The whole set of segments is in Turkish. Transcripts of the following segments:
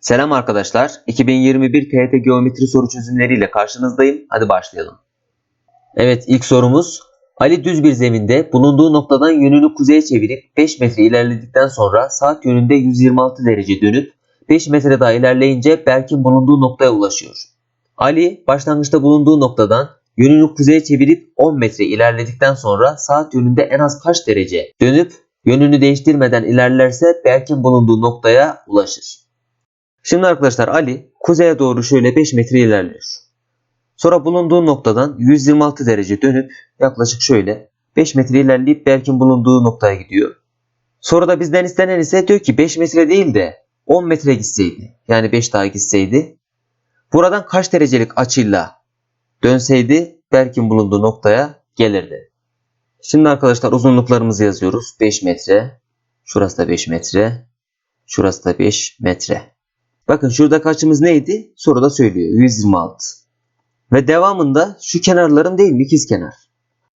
Selam arkadaşlar. 2021 TYT Geometri soru çözümleriyle karşınızdayım. Hadi başlayalım. Evet ilk sorumuz. Ali düz bir zeminde bulunduğu noktadan yönünü kuzeye çevirip 5 metre ilerledikten sonra saat yönünde 126 derece dönüp 5 metre daha ilerleyince Berk'in bulunduğu noktaya ulaşıyor. Ali başlangıçta bulunduğu noktadan yönünü kuzeye çevirip 10 metre ilerledikten sonra saat yönünde en az kaç derece dönüp yönünü değiştirmeden ilerlerse Berk'in bulunduğu noktaya ulaşır. Şimdi arkadaşlar Ali kuzeye doğru şöyle 5 metre ilerliyor. Sonra bulunduğu noktadan 126 derece dönüp yaklaşık şöyle 5 metre ilerleyip Berk'in bulunduğu noktaya gidiyor. Sonra da bizden istenen ise diyor ki 5 metre değil de 10 metre gitseydi. Yani 5 daha gitseydi. Buradan kaç derecelik açıyla dönseydi Berk'in bulunduğu noktaya gelirdi. Şimdi arkadaşlar uzunluklarımızı yazıyoruz. 5 metre. Şurası da 5 metre. Şurası da 5 metre. Bakın şuradaki açımız neydi? Soruda söylüyor. 126. Ve devamında şu kenarlarım değil mi? İkiz kenar.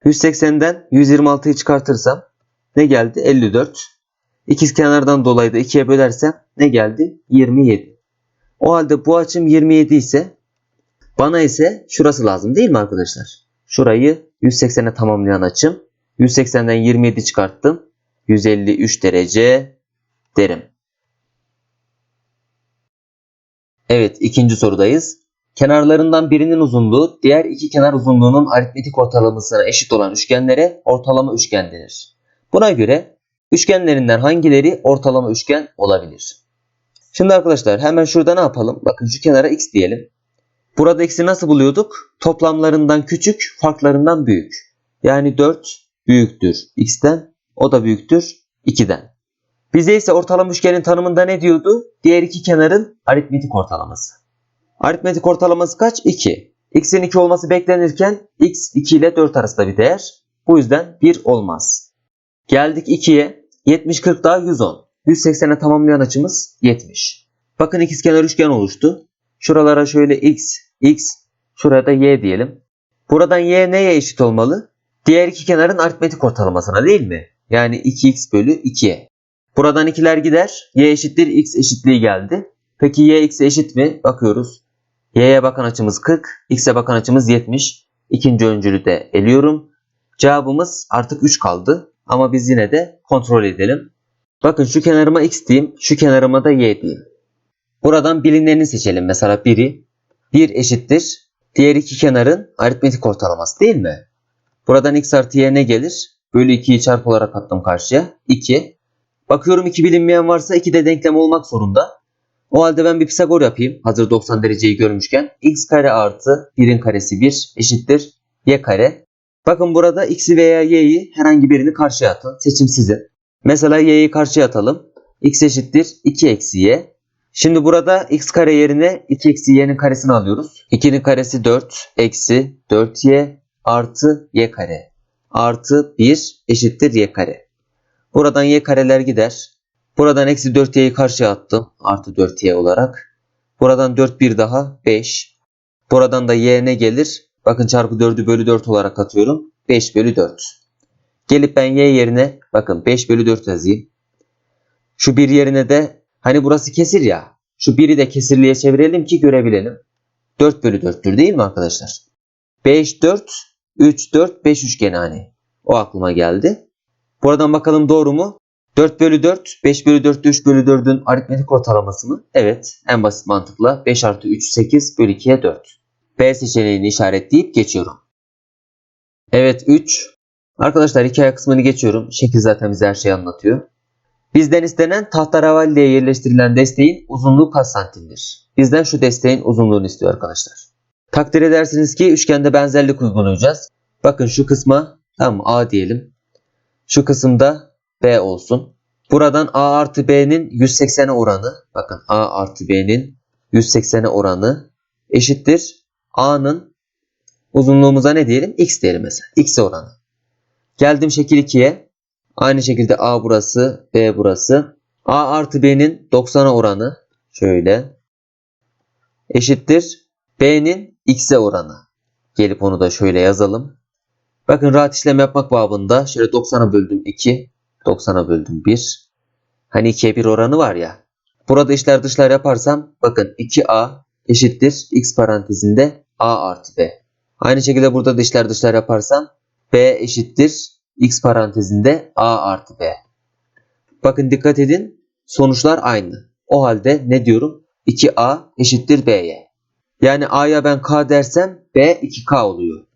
180'den 126'yı çıkartırsam ne geldi? 54. İkiz kenardan dolayı da 2'ye bölersem ne geldi? 27. O halde bu açım 27 ise bana ise şurası lazım değil mi arkadaşlar? Şurayı 180'e tamamlayan açım. 180'den 27 çıkarttım. 153 derece derim. Evet ikinci sorudayız. Kenarlarından birinin uzunluğu diğer iki kenar uzunluğunun aritmetik ortalamasına eşit olan üçgenlere ortalama üçgen denir. Buna göre üçgenlerinden hangileri ortalama üçgen olabilir? Şimdi arkadaşlar hemen şurada ne yapalım? Bakın şu kenara x diyelim. Burada x'i nasıl buluyorduk? Toplamlarından küçük, farklarından büyük. Yani 4 büyüktür x'ten, o da büyüktür 2'den. Bize ise ortalama üçgenin tanımında ne diyordu? Diğer iki kenarın aritmetik ortalaması. Aritmetik ortalaması kaç? 2. X'in 2 olması beklenirken x 2 ile 4 arasında bir değer. Bu yüzden 1 olmaz. Geldik 2'ye. 70 40 daha 110. 180'e tamamlayan açımız 70. Bakın ikizkenar üçgen oluştu. Şuralara şöyle x, x, şuraya da y diyelim. Buradan y neye eşit olmalı? Diğer iki kenarın aritmetik ortalamasına değil mi? Yani 2x bölü 2'ye. Buradan ikiler gider. Y eşittir x eşitliği geldi. Peki y x'e eşit mi? Bakıyoruz. Y'ye bakan açımız 40. X'e bakan açımız 70. İkinci öncülü de eliyorum. Cevabımız artık 3 kaldı. Ama biz yine de kontrol edelim. Bakın şu kenarıma x diyeyim. Şu kenarıma da y diyeyim. Buradan bilinenini seçelim. Mesela biri 1 eşittir. Diğer iki kenarın aritmetik ortalaması değil mi? Buradan x artı y ne gelir? Bölü 2'yi çarpı olarak attım karşıya. 2. Bakıyorum 2 bilinmeyen varsa 2 de denklem olmak zorunda. O halde ben bir Pisagor yapayım. Hazır 90 dereceyi görmüşken. x kare artı 1'in karesi 1 eşittir y kare. Bakın burada x'i veya y'yi herhangi birini karşıya atın. Seçim sizin. Mesela y'yi karşıya atalım. x eşittir 2 eksi y. Şimdi burada x kare yerine 2 eksi y'nin karesini alıyoruz. 2'nin karesi 4 eksi 4y artı y kare. Artı 1 eşittir y kare. Buradan y kareler gider. Buradan eksi 4y'yi karşıya attım. Artı 4y olarak. Buradan 4 bir daha 5. Buradan da y ne gelir? Bakın çarpı 4'ü bölü 4 olarak atıyorum. 5 bölü 4. Gelip ben y yerine bakın 5 bölü 4 yazayım. Şu bir yerine de hani burası kesir ya. Şu biri de kesirliğe çevirelim ki görebilelim. 4 bölü 4'tür değil mi arkadaşlar? 5 4 3 4 5 üçgeni hani. O aklıma geldi. Buradan bakalım doğru mu? 4 bölü 4, 5 bölü 4 3 bölü 4'ün aritmetik ortalaması mı? Evet. En basit mantıkla 5 artı 3 8 bölü 2'ye 4. B seçeneğini işaretleyip geçiyorum. Evet 3. Arkadaşlar hikaye kısmını geçiyorum. Şekil zaten bize her şeyi anlatıyor. Bizden istenen tahtaravalliye yerleştirilen desteğin uzunluğu kaç santimdir? Bizden şu desteğin uzunluğunu istiyor arkadaşlar. Takdir edersiniz ki üçgende benzerlik uygulayacağız. Bakın şu kısma tamam A diyelim. Şu kısımda B olsun. Buradan A artı B'nin 180'e oranı bakın A artı B'nin 180'e oranı eşittir. A'nın uzunluğumuza ne diyelim? X diyelim mesela. X'e oranı. Geldim şekil 2'ye. Aynı şekilde A burası, B burası. A artı B'nin 90'a oranı şöyle eşittir. B'nin X'e oranı. Gelip onu da şöyle yazalım. Bakın rahat işlem yapmak babında şöyle 90'a böldüm 2. 90'a böldüm 1. Hani 2'ye 1 oranı var ya. Burada işler dışlar yaparsam bakın 2a eşittir x parantezinde a artı b. Aynı şekilde burada da işler dışlar yaparsam b eşittir x parantezinde a artı b. Bakın dikkat edin sonuçlar aynı. O halde ne diyorum? 2a eşittir b'ye. Yani a'ya ben k dersem b 2k oluyor.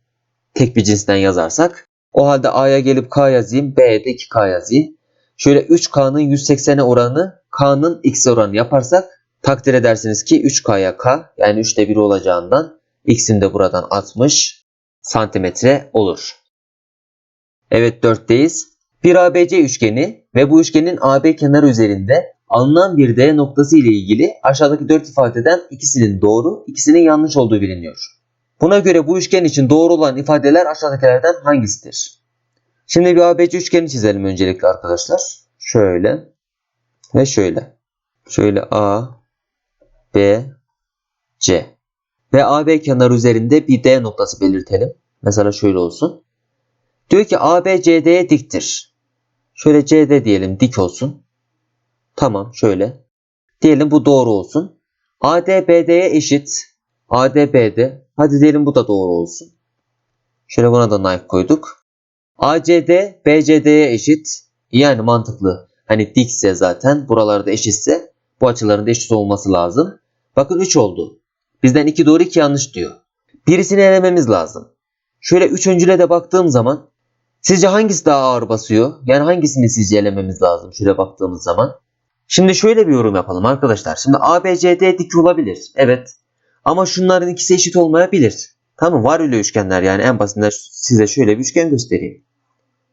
Tek bir cinsten yazarsak. O halde a'ya gelip k yazayım, b'ye de 2k yazayım. Şöyle 3k'nın 180'e oranı k'nın x oranı yaparsak takdir edersiniz ki 3k'ya k yani 3'te 1 olacağından x'in de buradan 60 santimetre olur. Evet 4'teyiz. Bir ABC üçgeni ve bu üçgenin AB kenarı üzerinde alınan bir D noktası ile ilgili aşağıdaki 4 ifadeden ikisinin doğru, ikisinin yanlış olduğu biliniyor. Buna göre bu üçgen için doğru olan ifadeler aşağıdakilerden hangisidir? Şimdi bir ABC üçgeni çizelim öncelikle arkadaşlar. Şöyle ve şöyle. Şöyle A, B, C. Ve AB kenarı üzerinde bir D noktası belirtelim. Mesela şöyle olsun. Diyor ki AB CD'ye diktir. Şöyle CD diyelim dik olsun. Tamam şöyle. Diyelim bu doğru olsun. AD BD'ye eşit. AD BD. Hadi diyelim bu da doğru olsun. Şöyle buna da Nike koyduk. ACD BCD'ye eşit. Yani mantıklı. Hani dikse zaten buralarda eşitse bu açıların da eşit olması lazım. Bakın 3 oldu. Bizden 2 doğru 2 yanlış diyor. Birisini elememiz lazım. Şöyle üçüncüle de baktığım zaman sizce hangisi daha ağır basıyor? Yani hangisini sizce elememiz lazım şöyle baktığımız zaman? Şimdi şöyle bir yorum yapalım arkadaşlar. Şimdi ABCD dik olabilir. Evet. Ama şunların ikisi eşit olmayabilir. Tamam var öyle üçgenler yani en basitinden size şöyle bir üçgen göstereyim.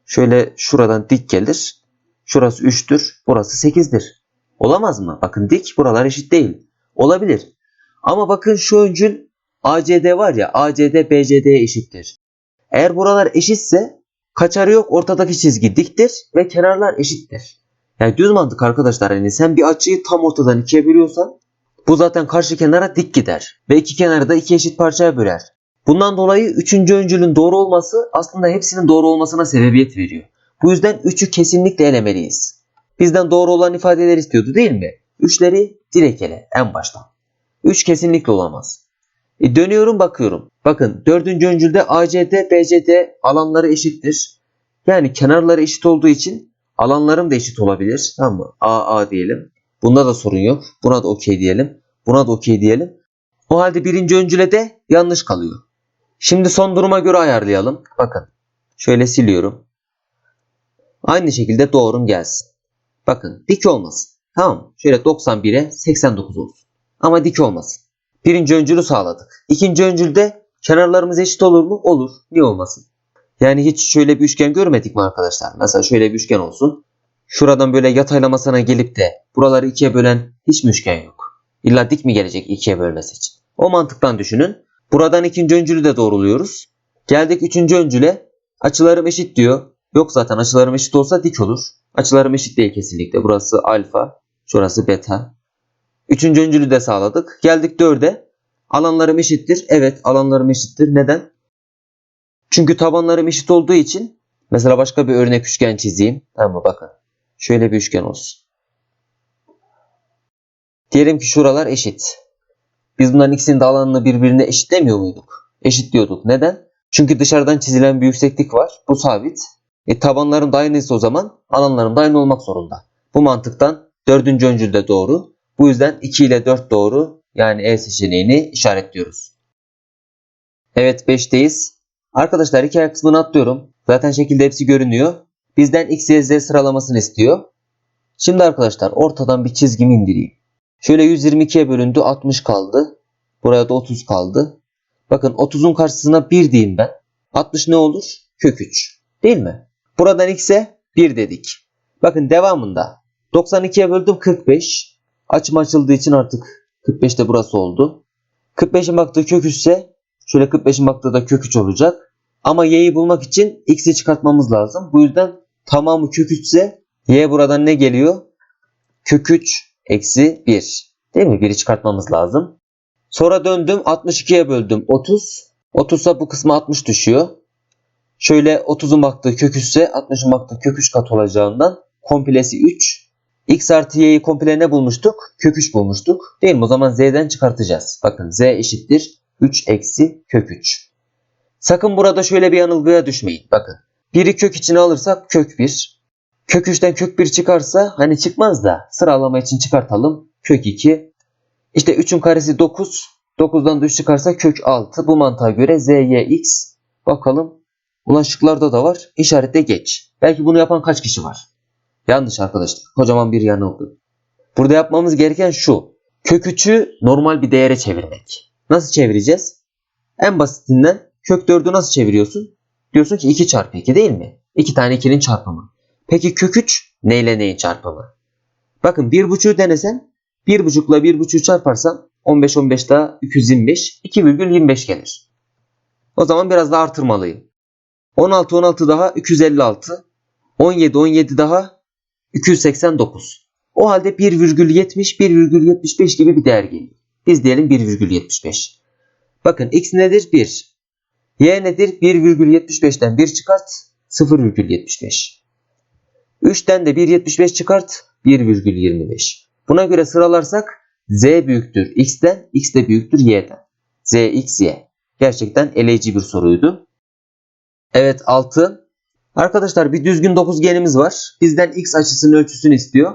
Şöyle şuradan dik gelir. Şurası 3'tür. Burası 8'dir. Olamaz mı? Bakın dik buralar eşit değil. Olabilir. Ama bakın şu öncül ACD var ya ACD BCD'ye eşittir. Eğer buralar eşitse kaçarı yok ortadaki çizgi diktir ve kenarlar eşittir. Yani düz mantık arkadaşlar hani sen bir açıyı tam ortadan ikiye bölüyorsan bu zaten karşı kenara dik gider ve iki kenarı da iki eşit parçaya böler. Bundan dolayı üçüncü öncülün doğru olması aslında hepsinin doğru olmasına sebebiyet veriyor. Bu yüzden üçü kesinlikle elemeliyiz. Bizden doğru olan ifadeler istiyordu değil mi? Üçleri direkt ele en baştan. Üç kesinlikle olamaz. E dönüyorum bakıyorum. Bakın dördüncü öncülde ACD, BCD alanları eşittir. Yani kenarları eşit olduğu için alanlarım da eşit olabilir. Tamam mı? AA diyelim. Bunda da sorun yok. Buna da okey diyelim. Buna da okey diyelim. O halde birinci öncüle de yanlış kalıyor. Şimdi son duruma göre ayarlayalım. Bakın. Şöyle siliyorum. Aynı şekilde doğrum gelsin. Bakın dik olmasın. Tamam? Şöyle 91'e 89 olsun. Ama dik olmasın. Birinci öncülü sağladık. İkinci öncülde kenarlarımız eşit olur mu? Olur. Niye olmasın? Yani hiç şöyle bir üçgen görmedik mi arkadaşlar? Mesela şöyle bir üçgen olsun. Şuradan böyle yataylamasına gelip de buraları ikiye bölen hiç mi üçgen yok? İlla dik mi gelecek ikiye bölmesi için? O mantıktan düşünün. Buradan ikinci öncülü de doğruluyoruz. Geldik üçüncü öncüle. Açılarım eşit diyor. Yok zaten açılarım eşit olsa dik olur. Açılarım eşit değil kesinlikle. Burası alfa, şurası beta. Üçüncü öncülü de sağladık. Geldik dörde. Alanlarım eşittir. Evet alanlarım eşittir. Neden? Çünkü tabanlarım eşit olduğu için mesela başka bir örnek üçgen çizeyim. Tamam mı? Bakın. Şöyle bir üçgen olsun. Diyelim ki şuralar eşit. Biz bunların ikisinin de alanını birbirine eşitlemiyor muyduk? Eşitliyorduk. Neden? Çünkü dışarıdan çizilen bir yükseklik var. Bu sabit. E, tabanlarım da aynıysa o zaman alanlarım da aynı olmak zorunda. Bu mantıktan dördüncü öncül de doğru. Bu yüzden 2 ile 4 doğru. Yani E seçeneğini işaretliyoruz. Evet 5'teyiz. Arkadaşlar hikaye kısmını atlıyorum. Zaten şekilde hepsi görünüyor. Bizden X, Y, Z sıralamasını istiyor. Şimdi arkadaşlar ortadan bir çizgimi indireyim. Şöyle 122'ye bölündü 60 kaldı. Buraya da 30 kaldı. Bakın 30'un karşısına 1 diyeyim ben. 60 ne olur? Kök 3. Değil mi? Buradan x'e 1 dedik. Bakın devamında 92'ye böldüm 45. Açım açıldığı için artık 45 de burası oldu. 45'in baktığı kök 3 ise şöyle 45'in baktığı da kök 3 olacak. Ama y'yi bulmak için x'i çıkartmamız lazım. Bu yüzden tamamı kök 3 ise y buradan ne geliyor? Kök 3 eksi 1. Değil mi? 1'i çıkartmamız lazım. Sonra döndüm 62'ye böldüm 30. 30 ise bu kısma 60 düşüyor. Şöyle 30'un baktığı kök 3 ise 60'ın baktığı kök 3 kat olacağından komplesi 3. x artı y'yi komple ne bulmuştuk? Kök 3 bulmuştuk. Değil mi? O zaman z'den çıkartacağız. Bakın z eşittir 3 eksi kök 3. Sakın burada şöyle bir yanılgıya düşmeyin. Bakın. Biri kök içine alırsak kök 1. Kök 3'ten kök 1 çıkarsa hani çıkmaz da sıralama için çıkartalım. Kök 2. İşte 3'ün karesi 9. 9'dan da 3 çıkarsa kök 6. Bu mantığa göre z, y, x. Bakalım. Ulan şıklarda da var. İşaretle geç. Belki bunu yapan kaç kişi var? Yanlış arkadaşlar. Kocaman bir yanılgı. Burada yapmamız gereken şu. Kök 3'ü normal bir değere çevirmek. Nasıl çevireceğiz? En basitinden kök 4'ü nasıl çeviriyorsun? Diyorsun ki 2 çarpı 2 değil mi? 2 tane 2'nin çarpımı. Peki kök 3 neyle neyin çarpımı? Bakın 1.5'ü denesen 1.5 ile 1.5'ü çarparsam 15 15 daha 225 2,25 gelir. O zaman biraz daha artırmalıyım. 16 16 daha 256 17 17 daha 289. O halde 1,70 1,75 gibi bir değer geliyor. Biz diyelim 1,75. Bakın x nedir? 1. Y nedir? 1,75'ten 1 çıkart 0,75. 3'ten de 1,75 çıkart 1,25. Buna göre sıralarsak z büyüktür x'ten, x de büyüktür y'den. z, x, y. Gerçekten eleyici bir soruydu. Evet 6. Arkadaşlar bir düzgün dokuzgenimiz var. Bizden x açısının ölçüsünü istiyor.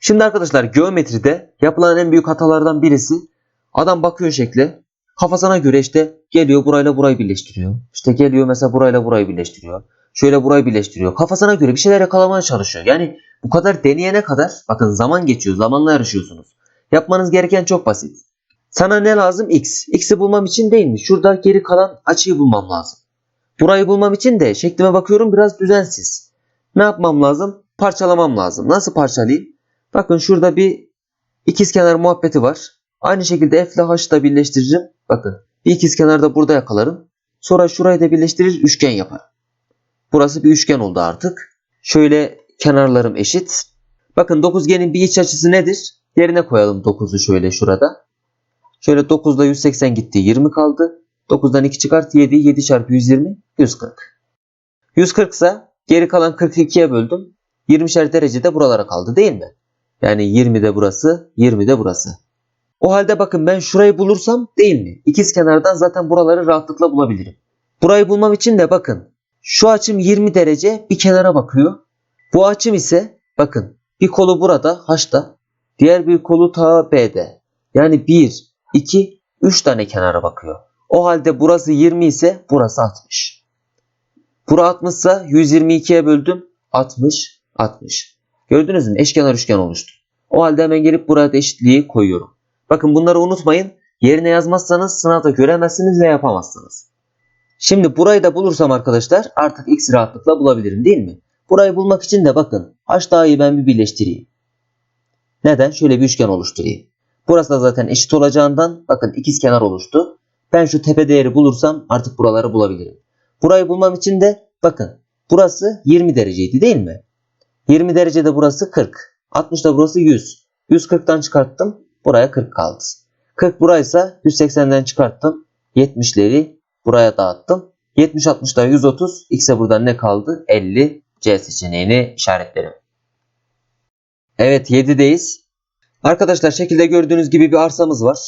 Şimdi arkadaşlar geometride yapılan en büyük hatalardan birisi adam bakıyor şekle kafasına göre işte geliyor burayla burayı birleştiriyor. İşte geliyor mesela burayla burayı birleştiriyor. Şöyle burayı birleştiriyor. Kafasına göre bir şeyler yakalamaya çalışıyor. Yani bu kadar deneyene kadar bakın zaman geçiyor. Zamanla yarışıyorsunuz. Yapmanız gereken çok basit. Sana ne lazım? X. X'i bulmam için değil mi? Şurada geri kalan açıyı bulmam lazım. Burayı bulmam için de şeklime bakıyorum biraz düzensiz. Ne yapmam lazım? Parçalamam lazım. Nasıl parçalayayım? Bakın şurada bir ikizkenar muhabbeti var. Aynı şekilde f ile h'ı da birleştiririm. Bakın bir ikizkenar da burada yakalarım. Sonra şurayı da birleştirir üçgen yaparım. Burası bir üçgen oldu artık. Şöyle kenarlarım eşit. Bakın dokuzgenin bir iç açısı nedir? Yerine koyalım 9'u şöyle şurada. Şöyle 9'da 180 gitti 20 kaldı. 9'dan 2 çıkart 7. 7 çarpı 120 140. 140 ise geri kalan 42'ye böldüm. 20'şer derecede buralara kaldı değil mi? Yani 20 de burası 20 de burası. O halde bakın ben şurayı bulursam değil mi? İkiz kenardan zaten buraları rahatlıkla bulabilirim. Burayı bulmam için de bakın. Şu açım 20 derece bir kenara bakıyor. Bu açım ise bakın bir kolu burada H'da. Diğer bir kolu ta B'de. Yani 1, 2, 3 tane kenara bakıyor. O halde burası 20 ise burası 60. Bura 60 ise 122'ye böldüm. 60, 60. Gördünüz mü? Eşkenar üçgen oluştu. O halde hemen gelip buraya eşitliği koyuyorum. Bakın bunları unutmayın. Yerine yazmazsanız sınavda göremezsiniz ve yapamazsınız. Şimdi burayı da bulursam arkadaşlar artık x rahatlıkla bulabilirim değil mi? Burayı bulmak için de bakın h dahi ben bir birleştireyim. Neden? Şöyle bir üçgen oluşturayım. Burası da zaten eşit olacağından bakın ikiz kenar oluştu. Ben şu tepe değeri bulursam artık buraları bulabilirim. Burayı bulmam için de bakın burası 20 dereceydi değil mi? 20 derecede burası 40. 60 da burası 100. 140'tan çıkarttım. Buraya 40 kaldı. 40 buraysa 180'den çıkarttım. 70'leri buraya dağıttım. 70 60 da 130. X'e buradan ne kaldı? 50. C seçeneğini işaretlerim. Evet 7'deyiz. Arkadaşlar şekilde gördüğünüz gibi bir arsamız var.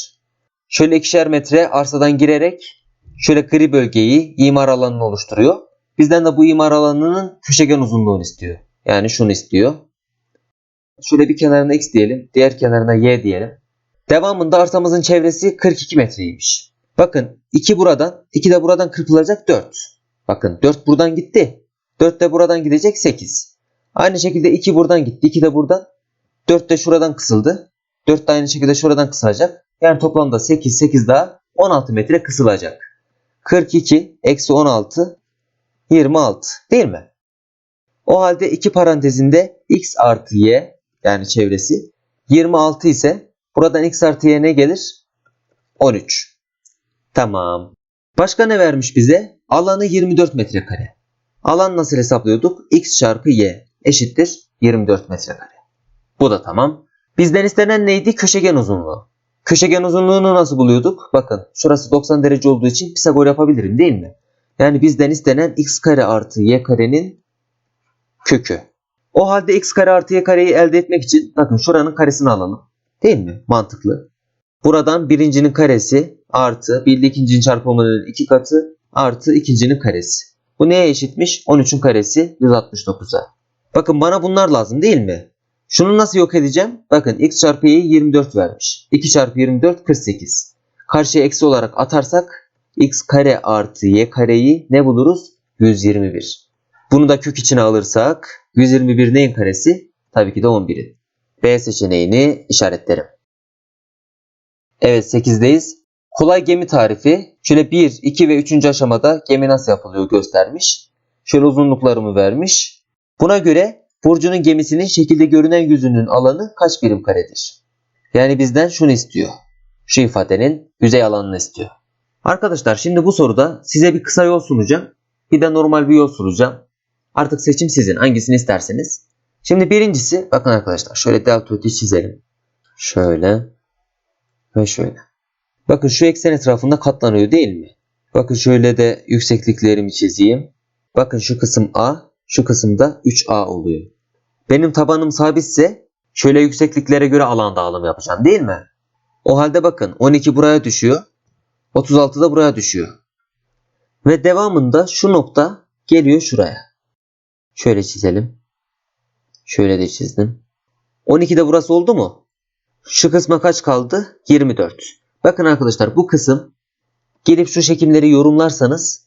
Şöyle ikişer metre arsadan girerek şöyle gri bölgeyi imar alanını oluşturuyor. Bizden de bu imar alanının köşegen uzunluğunu istiyor. Yani şunu istiyor. Şöyle bir kenarına x diyelim. Diğer kenarına y diyelim. Devamında arsamızın çevresi 42 metreymiş. Bakın 2 buradan 2 de buradan kırpılacak 4. Bakın 4 buradan gitti. 4 de buradan gidecek 8. Aynı şekilde 2 buradan gitti. 2 de buradan. 4 de şuradan kısıldı. 4 de aynı şekilde şuradan kısılacak. Yani toplamda 8 8 daha 16 metre kısılacak. 42 eksi 16 26 değil mi? O halde iki parantezinde x artı y yani çevresi 26 ise buradan x artı y ne gelir? 13. Tamam. Başka ne vermiş bize? Alanı 24 metrekare. Alan nasıl hesaplıyorduk? x çarpı y eşittir 24 metrekare. Bu da tamam. Bizden istenen neydi? Köşegen uzunluğu. Köşegen uzunluğunu nasıl buluyorduk? Bakın şurası 90 derece olduğu için Pisagor yapabilirim değil mi? Yani bizden istenen x kare artı y karenin kökü. O halde x kare artı y kareyi elde etmek için bakın şuranın karesini alalım. Değil mi? Mantıklı. Buradan birincinin karesi artı bir ikincinin çarpımının iki katı artı ikincinin karesi. Bu neye eşitmiş? 13'ün karesi 169'a. Bakın bana bunlar lazım değil mi? Şunu nasıl yok edeceğim? Bakın x çarpı y'yi 24 vermiş. 2 çarpı 24 48. Karşıya eksi olarak atarsak x kare artı y kareyi ne buluruz? 121. Bunu da kök içine alırsak 121 neyin karesi? Tabii ki de 11'in. B seçeneğini işaretlerim. Evet 8'deyiz. Kolay gemi tarifi. Şöyle 1, 2 ve 3. aşamada gemi nasıl yapılıyor göstermiş. Şöyle uzunluklarımı vermiş. Buna göre Burcu'nun gemisinin şekilde görünen yüzünün alanı kaç birim karedir? Yani bizden şunu istiyor. Şu ifadenin yüzey alanını istiyor. Arkadaşlar şimdi bu soruda size bir kısa yol sunacağım. Bir de normal bir yol sunacağım. Artık seçim sizin. Hangisini isterseniz. Şimdi birincisi bakın arkadaşlar şöyle deltoidi çizelim. Şöyle ve şöyle. Bakın şu eksen etrafında katlanıyor değil mi? Bakın şöyle de yüksekliklerimi çizeyim. Bakın şu kısım A, şu kısımda 3A oluyor. Benim tabanım sabitse şöyle yüksekliklere göre alan dağılımı yapacağım değil mi? O halde bakın 12 buraya düşüyor. 36 da buraya düşüyor. Ve devamında şu nokta geliyor şuraya. Şöyle çizelim. Şöyle de çizdim. 12 de burası oldu mu? Şu kısma kaç kaldı? 24. Bakın arkadaşlar bu kısım gelip şu şekilleri yorumlarsanız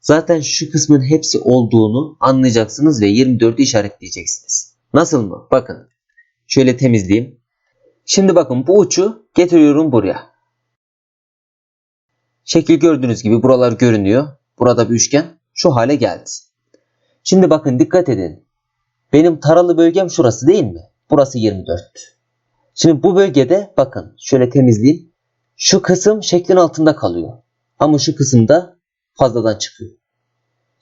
zaten şu kısmın hepsi olduğunu anlayacaksınız ve 24'ü işaretleyeceksiniz. Nasıl mı? Bakın. Şöyle temizleyeyim. Şimdi bakın bu uçu getiriyorum buraya. Şekil gördüğünüz gibi buralar görünüyor. Burada bir üçgen şu hale geldi. Şimdi bakın dikkat edin. Benim taralı bölgem şurası değil mi? Burası 24. Şimdi bu bölgede bakın şöyle temizleyeyim. Şu kısım şeklin altında kalıyor. Ama şu kısımda fazladan çıkıyor.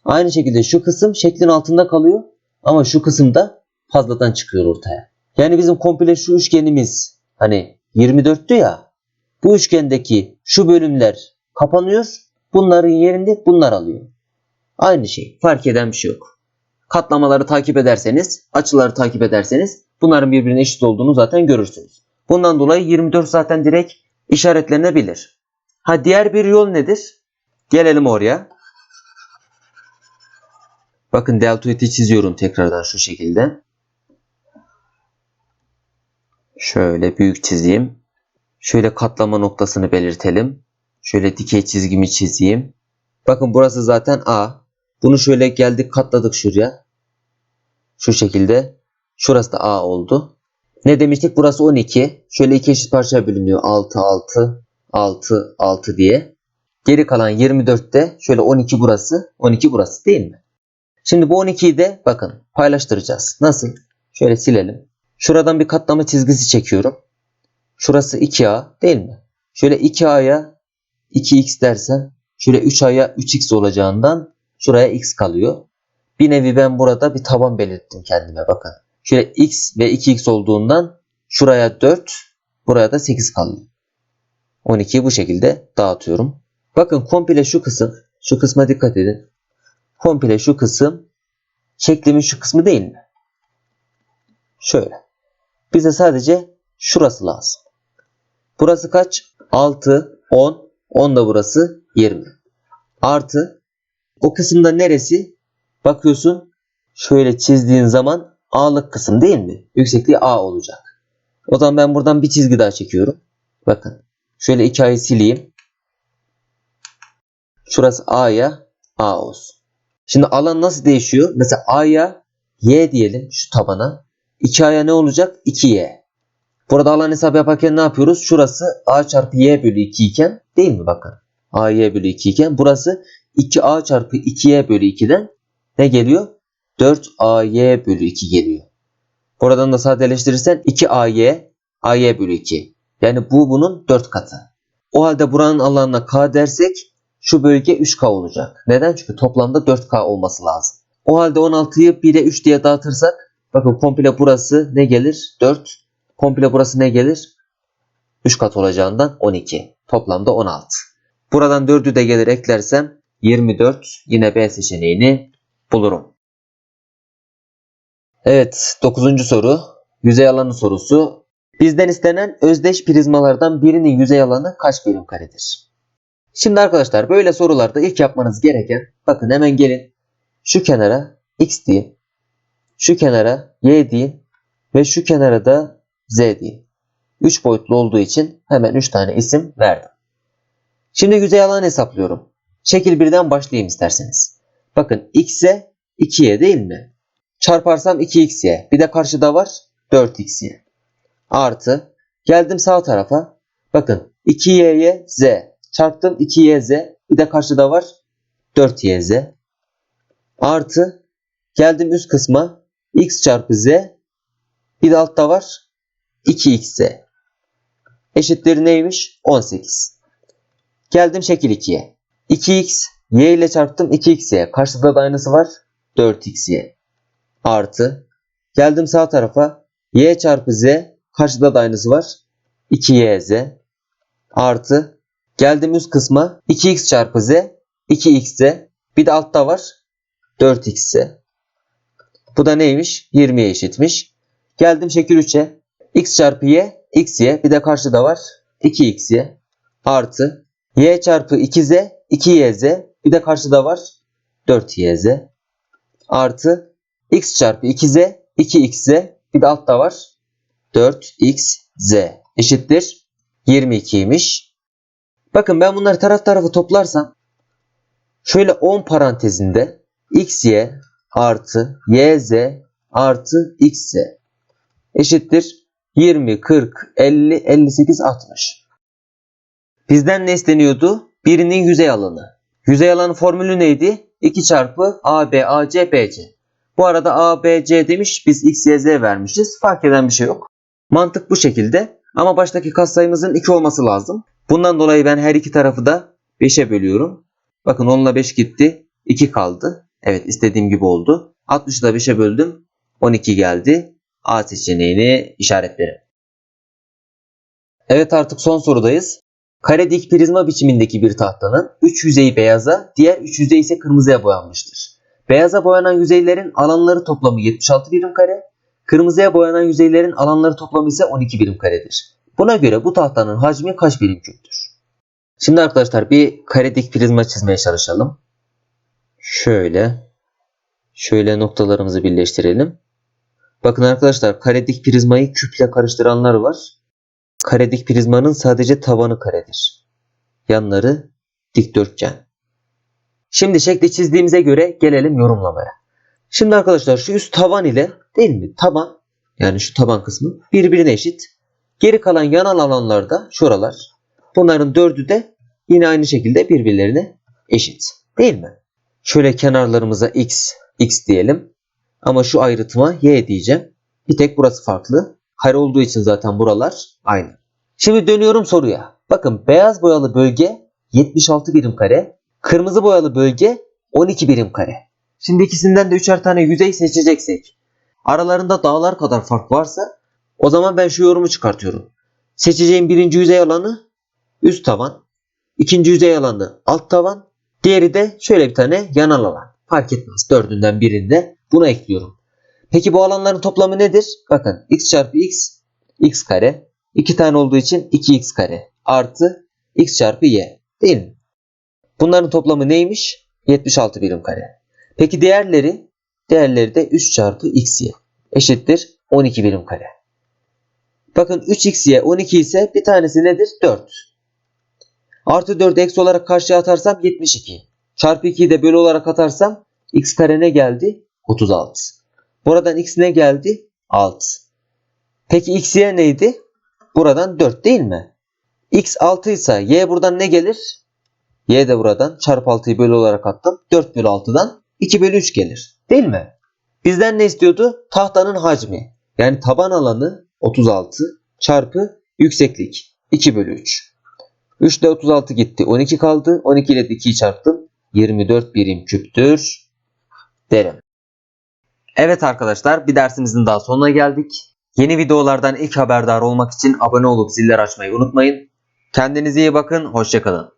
Aynı şekilde şu kısım şeklin altında kalıyor. Ama şu kısımda fazladan çıkıyor ortaya. Yani bizim komple şu üçgenimiz hani 24'tü ya. Bu üçgendeki şu bölümler kapanıyor. Bunların yerinde bunlar alıyor. Aynı şey. Fark eden bir şey yok. Katlamaları takip ederseniz, açıları takip ederseniz bunların birbirine eşit olduğunu zaten görürsünüz. Bundan dolayı 24 zaten direkt işaretlenebilir. Ha diğer bir yol nedir? Gelelim oraya. Bakın deltoidi çiziyorum tekrardan şu şekilde. Şöyle büyük çizeyim. Şöyle katlama noktasını belirtelim. Şöyle dikey çizgimi çizeyim. Bakın burası zaten A. Bunu şöyle geldik katladık şuraya. Şu şekilde. Şurası da A oldu. Ne demiştik? Burası 12. Şöyle iki eşit parçaya bölünüyor. 6, 6, 6, 6 diye. Geri kalan 24'te şöyle 12 burası, 12 burası değil mi? Şimdi bu 12'yi de bakın paylaştıracağız. Nasıl? Şöyle silelim. Şuradan bir katlama çizgisi çekiyorum. Şurası 2A değil mi? Şöyle 2A'ya 2X dersem şöyle 3A'ya 3X olacağından şuraya X kalıyor. Bir nevi ben burada bir taban belirttim kendime bakın. Şöyle X ve 2X olduğundan şuraya 4 buraya da 8 kalıyor. 12'yi bu şekilde dağıtıyorum. Bakın komple şu kısım şu kısma dikkat edin. Komple şu kısım şeklimin şu kısmı değil mi? Şöyle. Bize sadece şurası lazım. Burası kaç? 6, 10, 10 da burası 20. Artı o kısımda neresi? Bakıyorsun şöyle çizdiğin zaman A'lık kısım değil mi? Yüksekliği A olacak. O zaman ben buradan bir çizgi daha çekiyorum. Bakın. Şöyle iki A'yı sileyim. Şurası A'ya A olsun. Şimdi alan nasıl değişiyor? Mesela A'ya Y diyelim şu tabana. 2A'ya ne olacak? 2Y. Burada alan hesabı yaparken ne yapıyoruz? Şurası A çarpı Y bölü 2 iken değil mi bakın? AY bölü 2 iken burası 2A çarpı 2Y bölü 2'den ne geliyor? 4AY bölü 2 geliyor. Buradan da sadeleştirirsen 2AY AY bölü 2. Yani bu bunun 4 katı. O halde buranın alanına K dersek şu bölge 3K olacak. Neden? Çünkü toplamda 4K olması lazım. O halde 16'yı 1'e 3 diye dağıtırsak bakın komple burası ne gelir? 4. Komple burası ne gelir? 3 kat olacağından 12. Toplamda 16. Buradan 4'ü de gelir eklersem 24 yine B seçeneğini bulurum. Evet 9. soru. Yüzey alanı sorusu. Bizden istenen özdeş prizmalardan birinin yüzey alanı kaç birim karedir? Şimdi arkadaşlar böyle sorularda ilk yapmanız gereken bakın hemen gelin şu kenara x deyin. Şu kenara y deyin ve şu kenara da z deyin. 3 boyutlu olduğu için hemen 3 tane isim verdim. Şimdi yüzey alanı hesaplıyorum. Şekil birden başlayayım isterseniz. Bakın x'e 2y değil mi? Çarparsam 2xy. Bir de karşıda var 4xy. Artı. Geldim sağ tarafa. Bakın 2y'ye z. Çarptım 2yz. Bir de karşıda var 4yz. Artı. Geldim üst kısma. x çarpı z. Bir de altta var 2xz. Eşittir neymiş? 18. Geldim şekil 2'ye. 2x y ile çarptım 2xy. Karşıda da aynısı var 4xy. Artı. Geldim sağ tarafa. y çarpı z. Karşıda da aynısı var. 2yz. Artı. Geldim üst kısma. 2x çarpı z. 2xz. Bir de altta var. 4xz. Bu da neymiş? 20'ye eşitmiş. Geldim şekil 3'e. x çarpı y. xy. Bir de karşıda var. 2xy. Artı. y çarpı 2z. 2yz. Bir de karşıda var. 4yz. Artı. x çarpı 2z. 2xz. Bir de altta var. 4xz eşittir 22'ymiş. Bakın ben bunları taraf tarafa toplarsam şöyle 10 parantezinde xy artı yz artı xz eşittir 20, 40, 50, 58, 60. Bizden ne isteniyordu? Birinin yüzey alanı. Yüzey alanı formülü neydi? 2 çarpı AB, AC, BC. Bu arada A, B, C demiş. Biz X, Y, Z vermişiz. Fark eden bir şey yok. Mantık bu şekilde. Ama baştaki katsayımızın 2 olması lazım. Bundan dolayı ben her iki tarafı da 5'e bölüyorum. Bakın 10 ile 5 gitti. 2 kaldı. Evet istediğim gibi oldu. 60'ı da 5'e böldüm. 12 geldi. A seçeneğini işaretlerim. Evet artık son sorudayız. Kare dik prizma biçimindeki bir tahtanın 3 yüzeyi beyaza, diğer 3 yüzey ise kırmızıya boyanmıştır. Beyaza boyanan yüzeylerin alanları toplamı 76 birim kare, kırmızıya boyanan yüzeylerin alanları toplamı ise 12 birim karedir. Buna göre bu tahtanın hacmi kaç birim küptür? Şimdi arkadaşlar bir kare dik prizma çizmeye çalışalım. Şöyle. Şöyle noktalarımızı birleştirelim. Bakın arkadaşlar kare dik prizmayı küple karıştıranlar var. Kare dik prizmanın sadece tabanı karedir. Yanları dikdörtgen. Şimdi şekli çizdiğimize göre gelelim yorumlamaya. Şimdi arkadaşlar şu üst taban ile değil mi? Taban yani şu taban kısmı birbirine eşit. Geri kalan yanal alanlarda şuralar. Bunların dördü de yine aynı şekilde birbirlerine eşit. Değil mi? Şöyle kenarlarımıza x, x diyelim. Ama şu ayrıtıma y diyeceğim. Bir tek burası farklı. Kare olduğu için zaten buralar aynı. Şimdi dönüyorum soruya. Bakın beyaz boyalı bölge 76 birim kare. Kırmızı boyalı bölge 12 birim kare. Şimdi ikisinden de üçer tane yüzey seçeceksek aralarında dağlar kadar fark varsa o zaman ben şu yorumu çıkartıyorum. Seçeceğim birinci yüzey alanı üst tavan. ikinci yüzey alanı alt tavan. Diğeri de şöyle bir tane yanal alan. Fark etmez. Dördünden birinde buna ekliyorum. Peki bu alanların toplamı nedir? Bakın x çarpı x x kare. 2 tane olduğu için 2x kare artı x çarpı y değil mi? Bunların toplamı neymiş? 76 birim kare. Peki diğerleri? Diğerleri de 3 çarpı xy eşittir 12 birim kare. Bakın 3xy 12 ise bir tanesi nedir? 4. Artı 4 eksi olarak karşıya atarsam 72. Çarpı 2'yi de bölü olarak atarsam x kare ne geldi? 36. Buradan x ne geldi? 6. Peki xy neydi? Buradan 4 değil mi? x 6 ise y buradan ne gelir? y de buradan çarpı 6'yı bölü olarak attım. 4 bölü 6'dan 2 bölü 3 gelir. Değil mi? Bizden ne istiyordu? Tahtanın hacmi. Yani taban alanı 36 çarpı yükseklik 2 bölü 3. 3 ile 36 gitti. 12 kaldı. 12 ile 2'yi çarptım. 24 birim küptür derim. Evet arkadaşlar bir dersimizin daha sonuna geldik. Yeni videolardan ilk haberdar olmak için abone olup ziller açmayı unutmayın. Kendinize iyi bakın. Hoşçakalın.